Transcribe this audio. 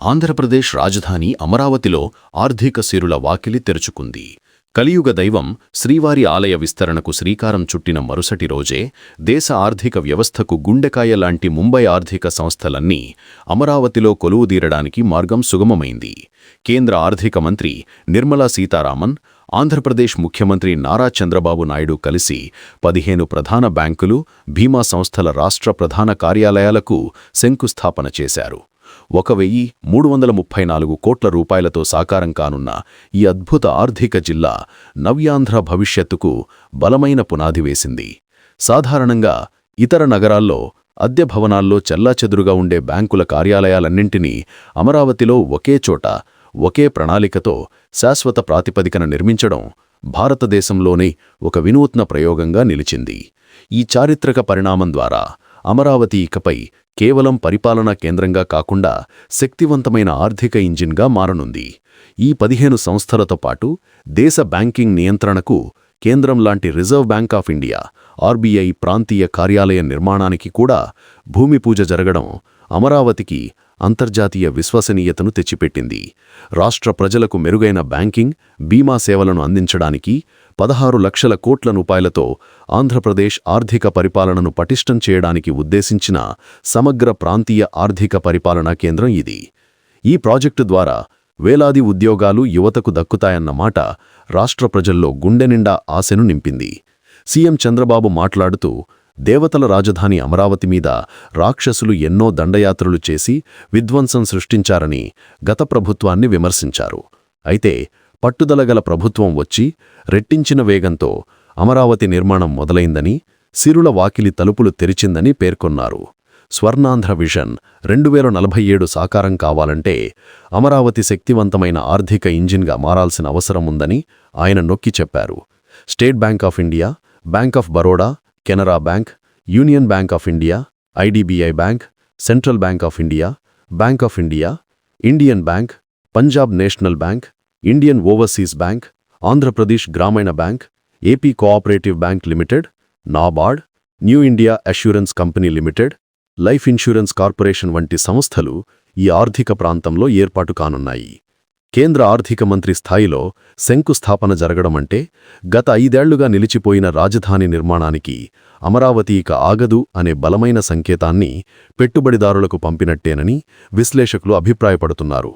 ఆంధ్రప్రదేశ్ రాజధాని అమరావతిలో ఆర్థిక సిరుల వాకిలి తెరుచుకుంది. కలియుగ దైవం శ్రీవారి ఆలయ విస్తరణకు శ్రీకారం చుట్టిన మరుసటి రోజే దేశ ఆర్థిక వ్యవస్థకు గుండెకాయ లాంటి ముంబై ఆర్థిక సంస్థలన్నీ అమరావతిలో కొలువుదీరడానికి మార్గం సుగమమైంది. కేంద్ర ఆర్థిక మంత్రి నిర్మలా సీతారామన్ ఆంధ్రప్రదేశ్ ముఖ్యమంత్రి నారా చంద్రబాబు నాయుడు కలిసి పదిహేను ప్రధాన బ్యాంకులు బీమా సంస్థల రాష్ట్ర ప్రధాన కార్యాలయాలకు శంకుస్థాపన చేశారు. ఒక వెయ్యి మూడు వందల ముప్పై నాలుగు కోట్ల రూపాయలతో సాకారం కానున్న ఈ అద్భుత ఆర్థిక జిల్లా నవ్యాంధ్ర భవిష్యత్తుకు బలమైన పునాది వేసింది. సాధారణంగా ఇతర నగరాల్లో అద్దె భవనాల్లో చెల్లాచెదురుగా ఉండే బ్యాంకుల కార్యాలయాలన్నింటినీ అమరావతిలో ఒకే చోట ఒకే ప్రణాళికతో శాశ్వత ప్రాతిపదికన నిర్మించడం భారతదేశంలోనే ఒక వినూత్న ప్రయోగంగా నిలిచింది. ఈ చారిత్రక పరిణామం ద్వారా అమరావతి ఇకపై కేవలం పరిపాలనా కేంద్రంగా కాకుండా శక్తివంతమైన ఆర్థిక ఇంజిన్గా మారనుంది. ఈ పదిహేను సంస్థలతో పాటు దేశ బ్యాంకింగ్ నియంత్రణకు కేంద్రం లాంటి reserve bank of India RBI ప్రాంతీయ కార్యాలయ నిర్మాణానికి కూడా భూమి పూజ జరగడం అమరావతికి అంతర్జాతీయ విశ్వసనీయతను తెచ్చిపెట్టింది. రాష్ట్ర ప్రజలకు మెరుగైన బ్యాంకింగ్ బీమా సేవలను అందించడానికి పదహారు లక్షల కోట్ల రూపాయలతో ఆంధ్రప్రదేశ్ ఆర్థిక పరిపాలనను పటిష్టం చేయడానికి ఉద్దేశించిన సమగ్ర ప్రాంతీయ ఆర్థిక పరిపాలనా కేంద్రం ఇది. ఈ ప్రాజెక్టు ద్వారా వేలాది ఉద్యోగాలు యువతకు దక్కుతాయన్న మాట రాష్ట్ర ప్రజల్లో గుండెనిండా ఆశను నింపింది. సీఎం చంద్రబాబు మాట్లాడుతూ దేవతల రాజధాని అమరావతి మీద రాక్షసులు ఎన్నో దండయాత్రలు చేసి విధ్వంసం సృష్టించారని గత ప్రభుత్వాన్ని విమర్శించారు. అయితే పట్టుదలగల ప్రభుత్వం వచ్చి రెట్టించిన వేగంతో అమరావతి నిర్మాణం మొదలైందని సిరుల వాకిలి తలుపులు తెరిచిందని పేర్కొన్నారు. స్వర్ణాంధ్ర విజన్ రెండు వేల నలభై ఏడు సాకారం కావాలంటే అమరావతి శక్తివంతమైన ఆర్థిక ఇంజిన్గా మారాల్సిన అవసరం ఉందని ఆయన నొక్కి చెప్పారు. State bank of India bank of Baroda Canara bank union bank of India IDBI bank central bank of India bank of India Indian bank Punjab national bank Indian overseas bank Andhra Pradesh Grameena bank AP cooperative bank limited NABARD new India assurance company limited life insurance corporation వంటి సంస్థలు ఈ ఆర్థిక ప్రాంతంలో ఏర్పాటు కానున్నాయి. కేంద్ర ఆర్థిక మంత్రి స్థాయిలో శంకుస్థాపన జరగడమంటే గత ఐదేళ్ళుగా నిలిచిపోయిన రాజధాని నిర్మాణానికి అమరావతి ఇక ఆగదు అనే బలమైన సంకేతాన్ని పెట్టుబడిదారులకు పంపినట్టేనని విశ్లేషకులు అభిప్రాయపడుతున్నారు.